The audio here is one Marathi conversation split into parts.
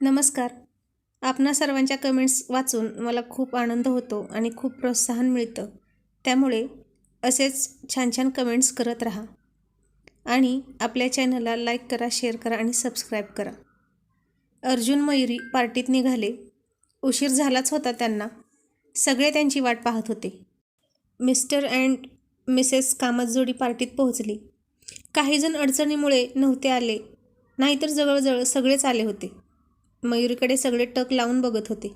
नमस्कार. आपणा सर्वांच्या कमेंट्स वाचून मला खूप आनंद होतो आणि खूप प्रोत्साहन मिळतं. त्यामुळे असेच छान छान कमेंट्स करत राहा. आणि आपल्या चॅनलला लाईक करा शेअर करा आणि सबस्क्राईब करा. अर्जुन मयुरी पार्टीत निघाले. उशीर झालाच होता त्यांना. सगळे त्यांची वाट पाहत होते. मिस्टर अँड मिसेस कामतजोडी पार्टीत पोहोचली. काहीजण अडचणीमुळे नव्हते आले. नाहीतर जवळजवळ सगळेच आले होते. मयुरीकडे सगळे टक लावून बघत होते.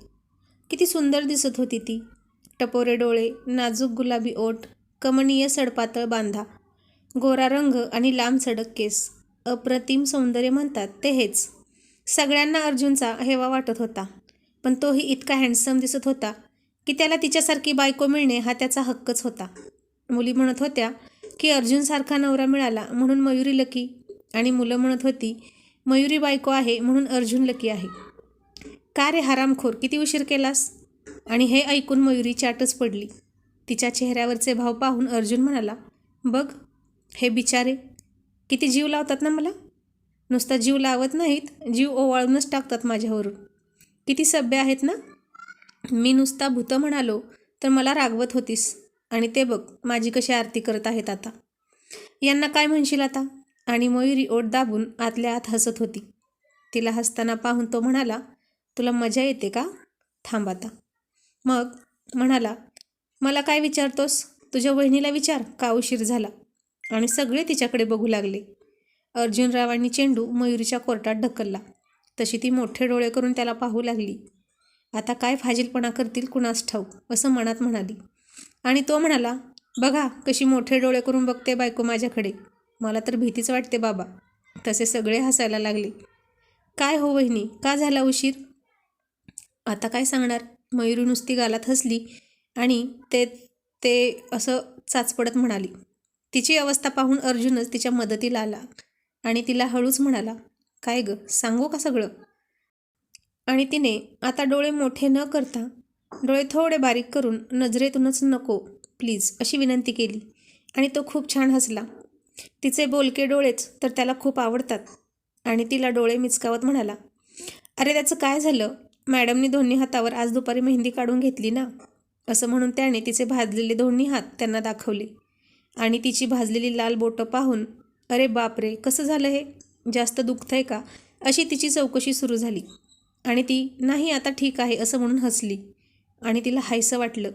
किती सुंदर दिसत होती ती. टपोरे डोळे नाजूक गुलाबी ओठ कमनीय सडपातळ बांधा गोरा रंग आणि लांब सडक केस. अप्रतिम सौंदर्य म्हणतात ते हेच. सगळ्यांना अर्जुनचा हेवा वाटत होता. पण तोही इतका हँडसम दिसत होता की त्याला तिच्यासारखी बायको मिळणे हा त्याचा हक्कच होता. मुली म्हणत होत्या की अर्जुनसारखा नवरा मिळाला म्हणून मयुरी लकी आणि मुलं म्हणत होती मयुरी बायको आहे म्हणून अर्जुन लकी आहे. का रे हरामखोर? किती उशीर केलास? आणि हे ऐकून मयुरी चाटच पडली. तिच्या चेहऱ्यावरचे भाव पाहून अर्जुन म्हणाला बघ हे बिचारे किती जीव लावतात ना मला? नुसता जीव लावत नाहीत जीव ओवाळूनच टाकतात माझ्यावरून. किती सभ्य आहेत ना? मी नुसता भूतं म्हणालो तर मला रागवत होतीस. आणि ते बघ माझी कशी आरती करत आहेत आता. यांना काय म्हणशील आता? आणि मयुरी ओट दाबून आतल्या आत हसत होती. तिला हसताना पाहून तो म्हणाला तुला मजा येते का? थांब आता. मग म्हणाला मला काय विचारतोस? तुझ्या वहिनीला विचार का उशीर झाला? आणि सगळे तिच्याकडे बघू लागले. अर्जुनरावांनी चेंडू मयुरीच्या कोर्टात ढकलला. तशी ती मोठे डोळे करून त्याला पाहू लागली. आता काय फाजीलपणा करतील कुणास ठाऊक? असं मनात म्हणाली. आणि तो म्हणाला बघा कशी मोठे डोळे करून बघते बायको माझ्याकडे. मला तर भीतीच वाटते बाबा. तसे सगळे हसायला लागले. काय हो वहिनी? का झाला उशीर? आता काय सांगणार? मयुरी नुसती गालात हसली आणि ते ते असं चाचपडत म्हणाली तिची अवस्था पाहून अर्जुनच तिच्या मदतीला आला आणि तिला हळूच म्हणाला काय ग सांगू का सगळं? आणि तिने आता डोळे मोठे न करता डोळे थोडे बारीक करून नजरेतूनच नको प्लीज अशी विनंती केली आणि तो खूप छान हसला. तिचे बोलके डोळेच तर त्याला खूप आवडतात आणि तिला डोळे मिचकावत म्हणाला अरे त्याचं काय झालं? मॅडमनी दोन्ही हातावर आज दुपारी मेहंदी काढून घेतली ना? असं म्हणून त्याने तिचे भाजलेले दोन्ही हात त्यांना दाखवले. आणि तिची भाजलेली लाल बोटं पाहून अरे बापरे कसं झालं हे? जास्त दुखतंय का? अशी तिची चौकशी सुरू झाली. आणि ती नाही आता ठीक आहे असं म्हणून हसली. आणि तिला हायसं वाटलं.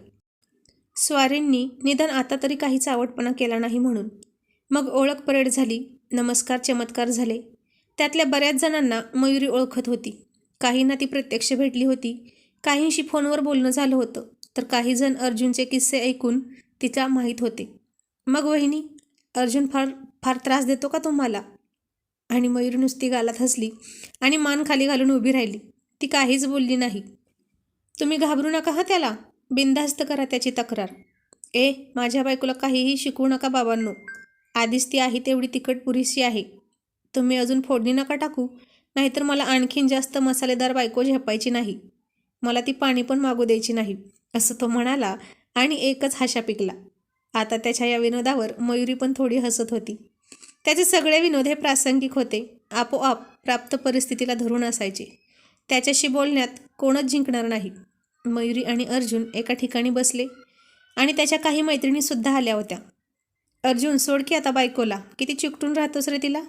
स्वारींनी निदान आता तरी काहीच चावटपणा केला नाही म्हणून. मग ओळख परेड झाली नमस्कार चमत्कार झाले. त्यातल्या बऱ्याच जणांना मयुरी ओळखत होती. काहींना ती प्रत्यक्ष भेटली होती. काहींशी फोनवर बोलणं झालं होतं तर काही जण अर्जुनचे किस्से ऐकून तिला माहीत होते. मग वहिनी अर्जुन फार फार त्रास देतो का तुम्हाला? आणि मयूर नुसती गालात हसली आणि मान खाली घालून उभी राहिली. ती काहीच बोलली नाही. तुम्ही घाबरू नका हा त्याला. बिनधास्त करा त्याची तक्रार. ए माझ्या बायकोला काहीही शिकवू नका बाबांनो. आधीच ती आहे तेवढी तिखट पुरीशी आहे. तुम्ही अजून फोडणी नका टाकू. नाहीतर मला आणखीन जास्त मसालेदार बायको झेपायची नाही. मला ती पाणी पण मागू द्यायची नाही असं तो म्हणाला आणि एकच हाशा पिकला. आता त्याच्या या विनोदावर मयुरी पण थोडी हसत होती. त्याचे सगळे विनोद हे प्रासंगिक होते आपोआप प्राप्त परिस्थितीला धरून असायचे. त्याच्याशी बोलण्यात कोणच जिंकणार नाही. मयुरी आणि अर्जुन एका ठिकाणी बसले आणि त्याच्या काही मैत्रिणीसुद्धा आल्या होत्या. अर्जुन सोड की आता बायकोला. किती चिकटून राहतोस रे तिला?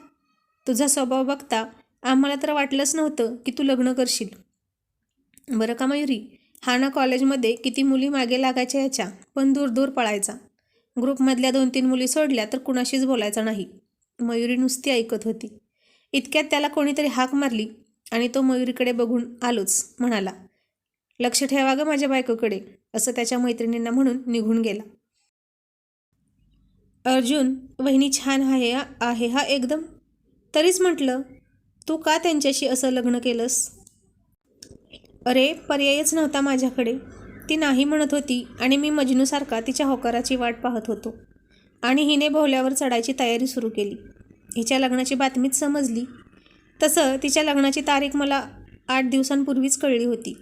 तुझा स्वभाव बघता आम्हाला तर वाटलंच नव्हतं की तू लग्न करशील. बरं का मयुरी? हा ना कॉलेजमध्ये किती मुली मागे लागायच्या याच्या पण दूर दूर पळायचा. ग्रुपमधल्या दोन तीन मुली सोडल्या तर कुणाशीच बोलायचा नाही. मयुरी नुसती ऐकत होती. इतक्यात त्याला कोणीतरी हाक मारली आणि तो मयुरीकडे बघून आलोच म्हणाला लक्ष ठेवा गं माझ्या बायकोकडे असं त्याच्या मैत्रिणींना म्हणून निघून गेला. अर्जुन वहिनी छान आहे हा आहे हा एकदम. तरीच म्हटलं तू का त्यांच्याशी असं लग्न केलंस? अरे पर्यायच नव्हता माझ्याकडे. ती नाही म्हणत होती आणि मी मजनूसारखा तिच्या होकाराची वाट पाहत होतो. आणि हिने भोवल्यावर चढायची तयारी सुरू केली. हिच्या लग्नाची बातमीच समजली. तसं तिच्या लग्नाची तारीख मला आठ दिवसांपूर्वीच कळली होती.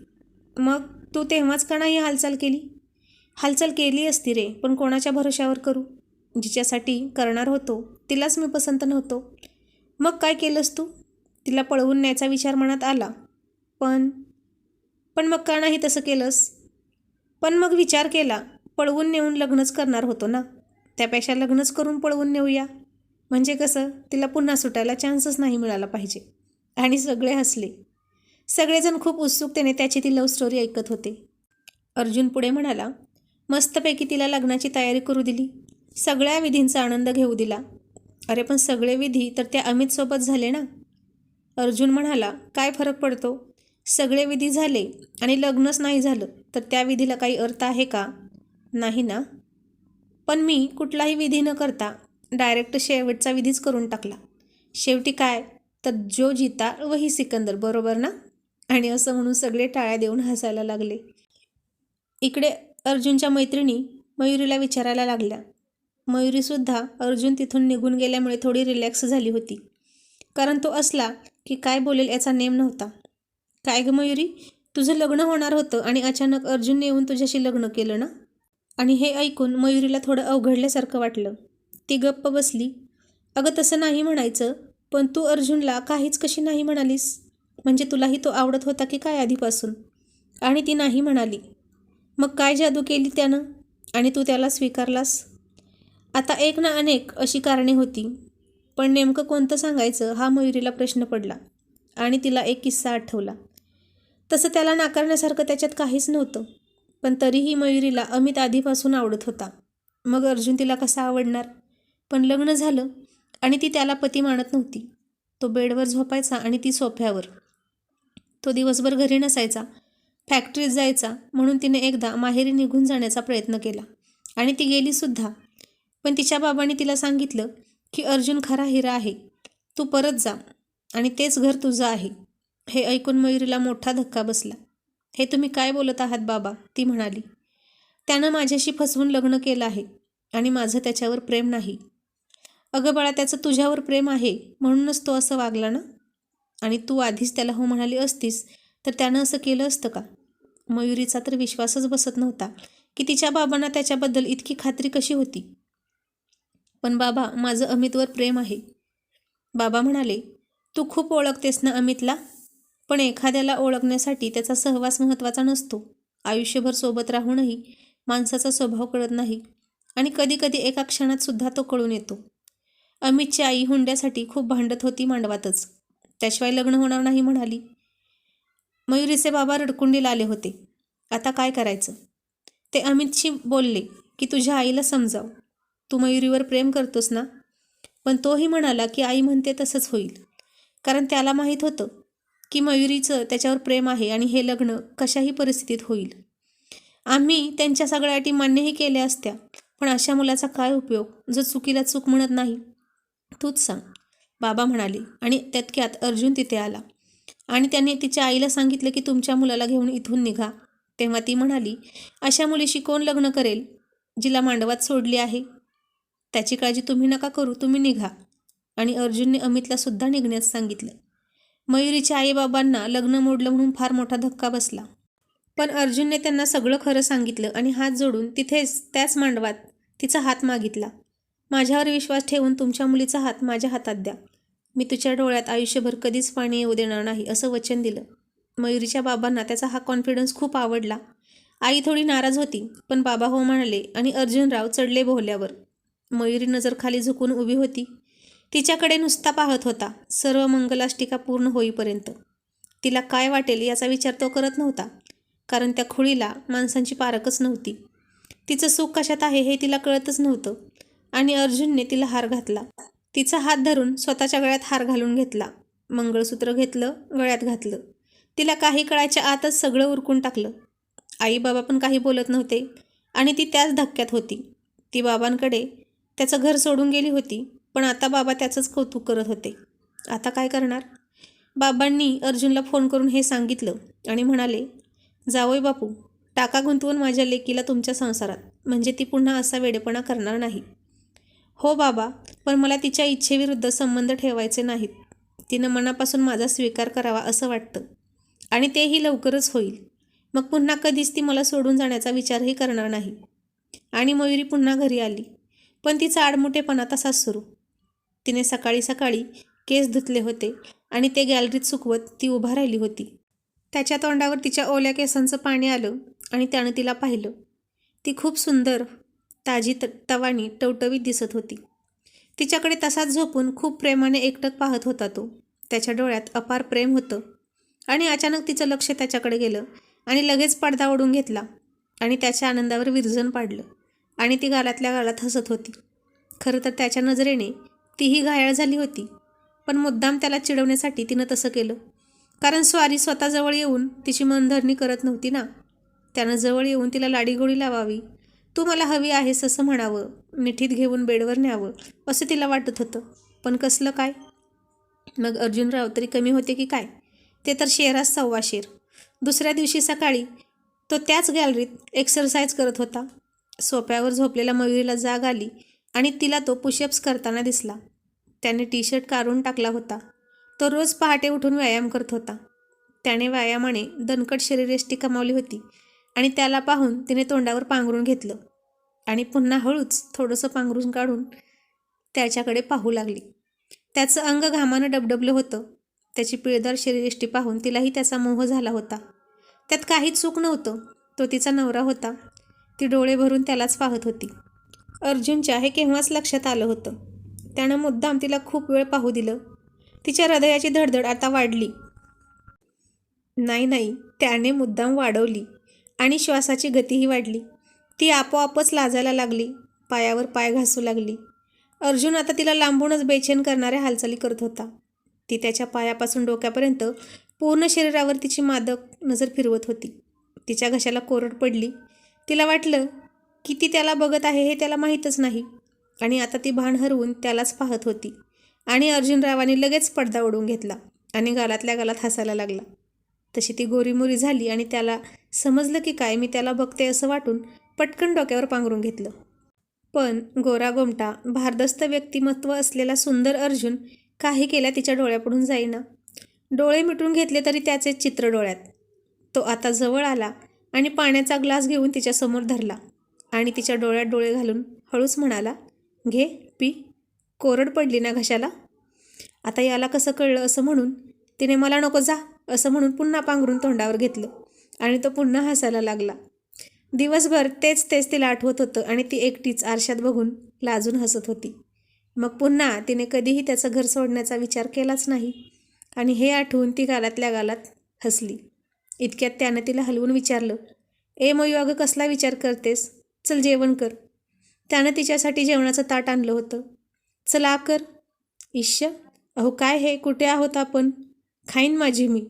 मग तू तेव्हाच का नाही हालचाल केली? हालचाल केली असती रे पण कोणाच्या भरोशावर करू? जिच्यासाठी करणार होतो तिलाच मी पसंत नव्हतो. मग काय केलंस तू? तिला पळवून न्यायचा विचार मनात आला. पण पण मग का नाही तसं केलंस? पण मग विचार केला पळवून नेऊन लग्नच करणार होतो ना? त्यापेक्षा लग्नच करून पळवून नेऊया. म्हणजे कसं तिला पुन्हा सुटायला चान्सच नाही मिळाला पाहिजे. आणि सगळे हसले. सगळेजण खूप उत्सुकतेने त्याची ती लव्ह स्टोरी ऐकत होते. अर्जुन पुढे म्हणाला मस्तपैकी तिला लग्नाची तयारी करू दिली. सगळ्या विधींचा आनंद घेऊ दिला. अरे पण सगळे विधी तर त्या अमितसोबत झाले ना? अर्जुन म्हणाला काय फरक पडतो? सगळे विधी झाले आणि लग्नच नाही झालं तर त्या विधीला काही अर्थ आहे का? नाही ना. पण मी कुठलाही विधी न करता डायरेक्ट शेवटचा विधीच करून टाकला. शेवटी काय? तर जो जिता वही सिकंदर बरोबर ना? आणि असं म्हणून सगळे टाळ्या देऊन हसायला लागले. इकडे अर्जुनच्या मैत्रिणी मयुरीला विचारायला लागल्या. मयुरीसुद्धा अर्जुन तिथून निघून गेल्यामुळे थोडी रिलॅक्स झाली होती. कारण तो असला की काय बोलेल याचा नेम नव्हता. काय ग मयुरी? तुझं लग्न होणार होतं आणि अचानक अर्जुनने येऊन तुझ्याशी लग्न केलं ना? आणि हे ऐकून मयुरीला थोडं अवघडल्यासारखं वाटलं. ती गप्प बसली. अगं तसं नाही म्हणायचं पण तू अर्जुनला काहीच कशी नाही म्हणालीस? म्हणजे तुलाही तो आवडत होता की काय आधीपासून? आणि ती नाही म्हणाली. मग काय जादू केली त्यानं? आणि तू त्याला स्वीकारलास? आता एक ना अनेक अशी कारणे होती. पण नेमकं कोणतं सांगायचं हा मयुरीला प्रश्न पडला आणि तिला एक किस्सा आठवला. तसं त्याला नाकारण्यासारखं त्याच्यात काहीच नव्हतं पण तरीही मयुरीला अमित आधीपासून आवडत होता. मग अर्जुन तिला कसा आवडणार? पण लग्न झालं आणि ती त्याला पती मानत नव्हती. तो बेडवर झोपायचा आणि ती सोफ्यावर. तो दिवसभर घरी नसायचा फॅक्टरीत जायचा म्हणून तिने एकदा माहेरी निघून जाण्याचा प्रयत्न केला. आणि ती गेलीसुद्धा पण तिच्या बाबांनी तिला सांगितलं की अर्जुन खरा हिरा आहे. तू परत जा आणि तेच घर तुझं आहे. हे ऐकून मयुरीला मोठा धक्का बसला. हे तुम्ही काय बोलत आहात बाबा? ती म्हणाली. त्यानं माझ्याशी फसवून लग्न केलं आहे आणि माझं त्याच्यावर प्रेम नाही. अगं बाळा त्याचं तुझ्यावर प्रेम आहे म्हणूनच तो असं वागला ना? आणि तू आधीच त्याला हो म्हणाली असतीस तर त्यानं असं केलं असतं का? मयुरीचा तर विश्वासच बसत नव्हता की तिच्या बाबांना त्याच्याबद्दल इतकी खात्री कशी होती? पण बाबा माझं अमितवर प्रेम आहे. बाबा म्हणाले तू खूप ओळखतेस ना अमितला? पण एखाद्याला ओळखण्यासाठी त्याचा सहवास महत्त्वाचा नसतो. आयुष्यभर सोबत राहूनही माणसाचा स्वभाव कळत नाही आणि कधीकधी एका क्षणात सुद्धा तो कळून येतो. अमितची आई हुंड्यासाठी खूप भांडत होती मांडवातच. त्याशिवाय लग्न होणार नाही म्हणाली. मयुरीचे बाबा रडकुंडीला आले होते. आता काय करायचं? ते अमितशी बोलले की तुझ्या आईला समजाव. तू मयुरीवर प्रेम करतोस ना? पण तोही म्हणाला की आई म्हणते तसंच होईल. कारण त्याला माहीत होतं की मयुरीचं त्याच्यावर प्रेम आहे आणि हे लग्न कशाही परिस्थितीत होईल. आम्ही त्यांच्या सगळ्या अटी मान्यही केल्या असत्या पण अशा मुलाचा काय उपयोग? जो चुकीला चूक म्हणत नाही. तूच सांग बाबा म्हणाले आणि त्यातक्यात अर्जुन तिथे आला. आणि त्याने तिच्या आईला सांगितलं की तुमच्या मुलाला घेऊन इथून निघा. तेव्हा ती म्हणाली अशा मुलीशी कोण लग्न करेल जिला मांडवात सोडली आहे? त्याची काळजी तुम्ही नका करू तुम्ही निघा. आणि अर्जुनने अमितला सुद्धा निघण्यास सांगितलं. मयुरीच्या आईबाबांना लग्न मोडलं म्हणून फार मोठा धक्का बसला. पण अर्जुनने त्यांना सगळं खरं सांगितलं आणि हात जोडून तिथेच त्याच मांडवात तिचा हात मागितला. माझ्यावर विश्वास ठेवून तुमच्या मुलीचा हात माझ्या हातात द्या. मी तुझ्या डोळ्यात आयुष्यभर कधीच पाणी येऊ देणार नाही असं वचन दिलं. मयुरीच्या बाबांना त्याचा हा कॉन्फिडन्स खूप आवडला. आई थोडी नाराज होती पण बाबा हो म्हणाले आणि अर्जुनराव चढले बोहल्यावर. मयुरी नजर खाली झुकून उभी होती तिच्याकडे नुसता पाहत होता सर्व मंगलाष्टिका पूर्ण होईपर्यंत. तिला काय वाटेल याचा विचार तो करत नव्हता कारण त्या खुळीला माणसांची पारखच नव्हती. तिचं सुख कशात आहे हे तिला कळतच नव्हतं आणि अर्जुनने तिला हार घातला. तिचा हात धरून स्वतःच्या गळ्यात हार घालून घेतला मंगळसूत्र घेतलं गळ्यात घातलं. तिला काही कळायच्या आतच सगळं उरकून टाकलं. आई बाबा पण काही बोलत नव्हते आणि ती त्याच धक्क्यात होती. ती बाबांकडे त्याचं घर सोडून गेली होती पण आता बाबा त्याचंच कौतुक करत होते. आता काय करणार? बाबांनी अर्जुनला फोन करून हे सांगितलं आणि म्हणाले जावई बापू टाका गुंतवून माझ्या लेकीला तुमच्या संसारात. म्हणजे ती पुन्हा असा वेडेपणा करणार नाही. हो बाबा पण मला तिच्या इच्छेविरुद्ध संबंध ठेवायचे नाहीत. तिनं मनापासून माझा स्वीकार करावा असं वाटतं. आणि तेही लवकरच होईल. मग पुन्हा कधीच ती मला सोडून जाण्याचा विचारही करणार नाही. आणि मयुरी पुन्हा घरी आली. पण तिचा आडमुठेपणा तसाच सुरू. तिने सकाळी सकाळी केस धुतले होते आणि ते गॅलरीत सुकवत ती उभा राहिली होती. त्याच्या तोंडावर तिच्या ओल्या केसांचं पाणी आलं आणि त्यानं तिला पाहिलं. ती खूप सुंदर ताजी त तवानी टवटवीत दिसत होती. तिच्याकडे तसाच झोपून खूप प्रेमाने एकटक पाहत होता तो. त्याच्या डोळ्यात अपार प्रेम होतं. आणि अचानक तिचं लक्ष त्याच्याकडे गेलं आणि लगेच पडदा ओढून घेतला आणि त्याच्या आनंदावर विरजन पाडलं. आणि ती गालातल्या गालात हसत होती. खरं तर त्याच्या नजरेने तीही घायाळ झाली होती. पण मुद्दाम त्याला चिडवण्यासाठी तिनं तसं केलं. कारण स्वारी स्वतःजवळ येऊन तिची मनधरणी करत नव्हती ना. त्यानं जवळ येऊन तिला लाडीगोडी लावावी. तू मला हवी आहेस असं म्हणावं. मिठीत घेऊन बेडवर न्यावं. असं तिला वाटत होतं. पण कसलं काय? मग अर्जुनराव तरी कमी होते की काय? ते तर शेरास सव्वा शेर. दुसऱ्या दिवशी सकाळी तो त्याच गॅलरीत एक्सरसाइज करत होता. सोप्यावर झोपलेल्या मयुरीला जाग आली आणि तिला तो पुशअप्स करताना दिसला. त्याने टी शर्ट काढून टाकला होता. तो रोज पहाटे उठून व्यायाम करत होता. त्याने व्यायामाने दणकट शरीरयष्टी कमावली होती आणि त्याला पाहून तिने तोंडावर पांघरून घेतलं आणि पुन्हा हळूच थोडंसं पांघरून काढून त्याच्याकडे पाहू लागली. त्याचं अंग घामानं डबडबलं होतं. त्याची पिळदार शरीरयष्टी पाहून तिलाही त्याचा मोह झाला होता. त्यात काहीच चूक नव्हतं. तो तिचा नवरा होता. ती डोळे भरून त्यालाच पाहत होती. अर्जुनच्या हे केव्हाच लक्षात आलं होतं? त्यानं मुद्दाम तिला खूप वेळ पाहू दिलं. तिच्या हृदयाची धडधड आता वाढली. नाही नाही त्याने मुद्दाम वाढवली आणि श्वासाची गतीही वाढली. ती आपोआपच लाजायला लागली. पायावर पाय घासू लागली. अर्जुन आता तिला लांबूनच बेचैन करणाऱ्या हालचाली करत होता. ती त्याच्या पायापासून डोक्यापर्यंत पूर्ण शरीरावर तिची मादक नजर फिरवत होती. तिच्या घशाला कोरड पडली. तिला वाटलं की ती त्याला बघत आहे हे त्याला माहीतच नाही. आणि आता ती भान हरवून त्यालाच पाहत होती. आणि अर्जुनरावाने लगेच पडदा ओढून घेतला आणि गालातल्या गालात हसायला लागला. तशी ती गोरीमोरी झाली आणि त्याला समजलं की काय मी त्याला बघते असं वाटून पटकन डोक्यावर पांघरून घेतलं. पण गोरा गोमटा भारदस्त व्यक्तिमत्व असलेला सुंदर अर्जुन काही केल्या तिच्या डोळ्यापुढून जाईना. डोळे मिटून घेतले तरी त्याचे चित्र डोळ्यात. तो आता जवळ आला आणि पाण्याचा ग्लास घेऊन तिच्यासमोर धरला आणि तिच्या डोळ्यात डोळे घालून हळूच म्हणाला घे पी. कोरड पडली ना घशाला? आता याला कसं कळलं असं म्हणून? तिने मला नको जा असं म्हणून पुन्हा पांघरून तोंडावर घेतलं आणि तो पुन्हा हसायला लागला. दिवसभर तेच तेच तिला आठवत होतं आणि ती एकटीच आरशात बघून लाजून हसत होती. मग पुन्हा तिने कधीही त्याचं घर सोडण्याचा विचार केलाच नाही आणि हे आठवून ती गालातल्या गालात हसली. इतक्यात त्यानं तिला हलवून विचारलं ए मयू अगं कसला विचार करतेस? चल जेवण कर. त्यानं तिच्यासाठी जेवणाचं ताट आणलं होतं. चला कर. ईश्य अहो काय हे? कुठे आहोत आपण? खाईन माझी मी.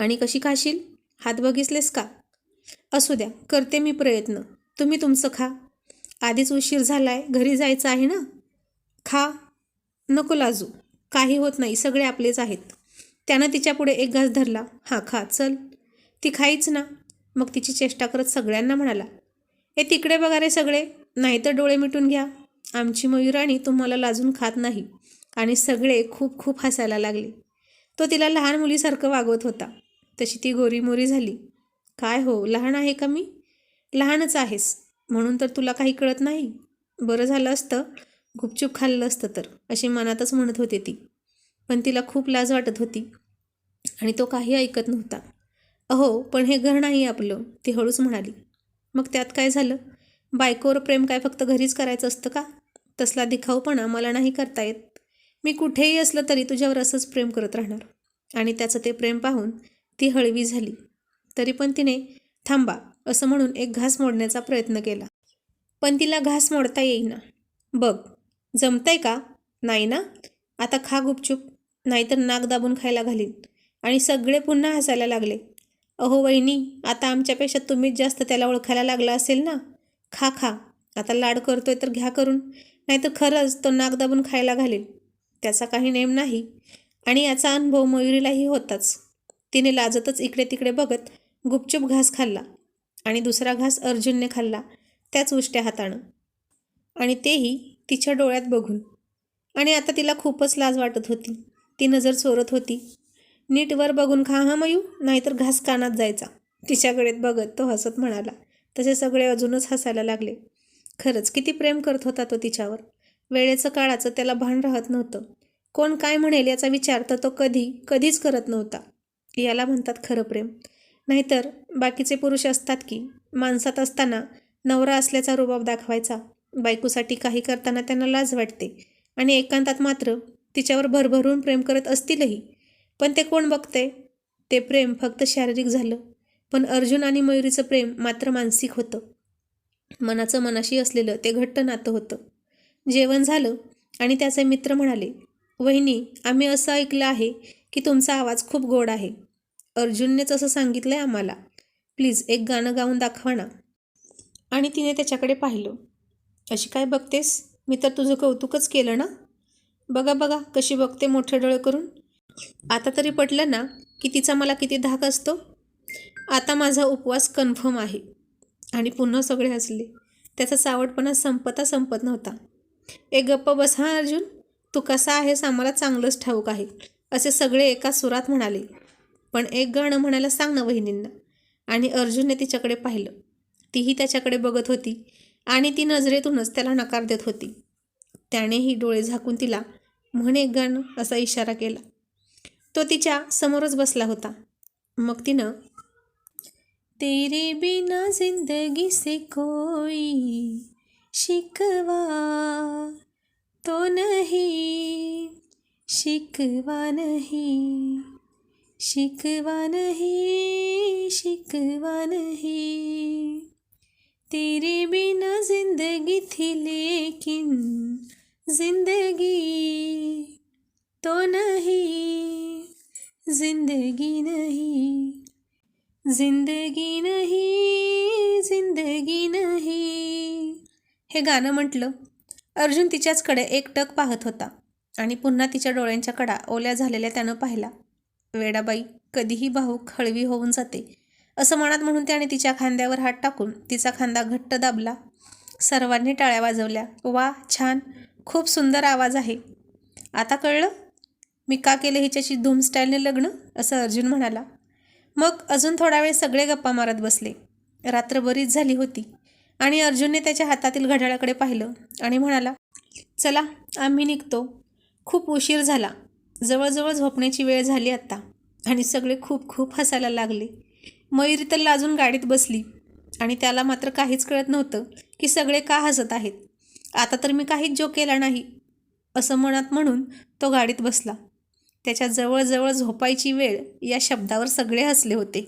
आणि कशी खाशील? हात बघितलेस का? असू द्या करते मी प्रयत्न. तुम्ही तुमचं खा. आधीच उशीर झालाय घरी जायचं आहे ना? खा. नको लाजू. काही होत नाही सगळे आपलेच आहेत. त्यानं तिच्यापुढे एक घास धरला. हा खा चल. ती खाईच ना. मग तिची चेष्टा करत सगळ्यांना म्हणाला हे तिकडे बघा रे सगळे नाहीतर डोळे मिटून घ्या. आमची मयुराणी तुम्हाला लाजून खात नाही. आणि सगळे खूप खूप हसायला लागले. तो तिला लहान मुलीसारखं वागवत होता. तशी ती गोरीमोरी झाली. काय हो लहान आहे का मी? लहानच आहेस. म्हणून तर तुला काही कळत नाही. बरं झालं असतं. गुपचूप खाल्लं असतं तर अशी मनातच म्हणत होते ती. पण तिला खूप लाज वाटत होती आणि तो काही ऐकत नव्हता. अहो पण हे घर नाही आपलं ती हळूच म्हणाली. मग त्यात काय झालं? बायकोवर प्रेम काय फक्त घरीच करायचं असतं का? तसला दिखाऊपणा मला नाही करता येत. मी कुठेही असलं तरी तुझ्यावर असंच प्रेम करत राहणार. आणि त्याचं ते प्रेम पाहून ती हळवी झाली. तरी पण तिने थांबा असं म्हणून एक घास मोडण्याचा प्रयत्न केला. पण तिला घास मोडता येईना. बघ जमतंय का? नाही ना? आता खा गुपचूप. नाहीतर नाक दाबून खायला घालीन. आणि सगळे पुन्हा हसायला लागले. अहो वहिनी आता आमच्यापेक्षा तुम्हीच जास्त त्याला ओळखायला लागला असेल ना? खा खा. आता लाड करतोय तर घ्या करून. नाहीतर खरंच तो नाक दाबून खायला घालेल त्याचा काही नेम नाही. आणि याचा अनुभव मयुरीलाही होताच. तिने लाजतच इकडे तिकडे बघत गुपचूप घास खाल्ला आणि दुसरा घास अर्जुनने खाल्ला त्याच उष्ट्या हातानं. आणि तेही तिच्या डोळ्यात बघून. आणि आता तिला खूपच लाज वाटत होती. ती नजर चोरत होती. नीट वर बघून खा हा मयू नाहीतर घास कानात जायचा. तिच्याकडे बघत तो हसत म्हणाला. तसे सगळे अजूनच हसायला लागले. खरंच किती प्रेम करत होता तो तिच्यावर. वेळेचं काळाचं त्याला भान राहत नव्हतं. कोण काय म्हणेल याचा विचार तर तो कधी कधीच करत नव्हता. याला म्हणतात खरं प्रेम. नाहीतर बाकीचे पुरुष असतात की माणसात असताना नवरा असल्याचा रुबाब दाखवायचा. बायकोसाठी काही करताना त्यांना लाज वाटते. आणि एकांतात मात्र तिच्यावर भरभरून प्रेम करत असतीलही. पण ते कोण बघते? ते प्रेम फक्त शारीरिक झालं. पण अर्जुन आणि मयुरीचं प्रेम मात्र मानसिक होतं. मनाचं मनाशी असलेलं ते घट्ट नातं होतं. जेवण झालं आणि त्याचे मित्र म्हणाले वहिनी आम्ही असं ऐकलं आहे की तुमचा आवाज खूप गोड आहे. अर्जुननेच असं सांगितलं आहे आम्हाला. प्लीज एक गाणं गाऊन दाखवा ना. आणि तिने त्याच्याकडे पाहिलं. अशी काय बघतेस? मी तर तुझं कौतुकच केलं ना? बघा बघा कशी बघते मोठे डोळे करून. आता तरी पटलं ना की तिचा मला किती धाक असतो? आता माझा उपवास कन्फर्म आहे. आणि पुन्हा सगळे हसले. त्याचा सावटपणा संपता संपत नव्हता. एक गप्प बस हां अर्जुन. तू कसा आहेस आम्हाला चांगलंच ठाऊक आहे असे सगळे एका सुरात म्हणाले. पण एक गाणं म्हणायला सांग ना वहिनींना. आणि अर्जुनने तिच्याकडे पाहिलं. तीही त्याच्याकडे बघत होती आणि ती नजरेतूनच त्याला नकार देत होती. त्यानेही डोळे झाकून तिला म्हणे गण असा इशारा केला. तो तिच्या समोरच बसला होता. मग तिनं तेरे बिना जिंदगी से कोई शिकवा तो नाही शिकवा नाही शिकवा नाही शिकवा नाही। तेरे बिना जिंदगी थी लेकिन जिंदगी तो नहीं जिंदगी नहीं जिंदगी नाही जिंदगी नाही. हे गाणं म्हटलं अर्जुन तिच्याचकडे एकटक पाहत होता आणि पुन्हा तिच्या डोळ्यांच्या कडा ओल्या झालेल्या त्यानं पाहिला. वेडाबाई कधीही भाऊक हळवी होऊन जाते. असं मनात म्हणून त्याने तिच्या खांद्यावर हात टाकून तिचा खांदा घट्ट दाबला. सर्वांनी टाळ्या वाजवल्या. वा छान. खूप सुंदर आवाज आहे. आता कळलं? मी का केलं हिच्याशी धूम स्टाईलने लग्न? असं अर्जुन म्हणाला. मग अजून थोडा वेळ सगळे गप्पा मारत बसले. रात्र बरीच झाली होती आणि अर्जुनने त्याच्या हातातील घड्याळाकडे पाहिलं आणि म्हणाला चला आम्ही निघतो. खूप उशीर झाला. जवळजवळ झोपण्याची वेळ झाली आत्ता आणि सगळे खूप खूप हसायला लागले. मयुरी तर लाजून गाडीत बसली आणि त्याला मात्र काहीच कळत नव्हतं की सगळे का हसत आहेत. आता तर मी काहीच जो केला नाही असं मनात म्हणून तो गाडीत बसला. त्याच्या जवळजवळ झोपायची वेळ या शब्दावर सगळे हसले होते.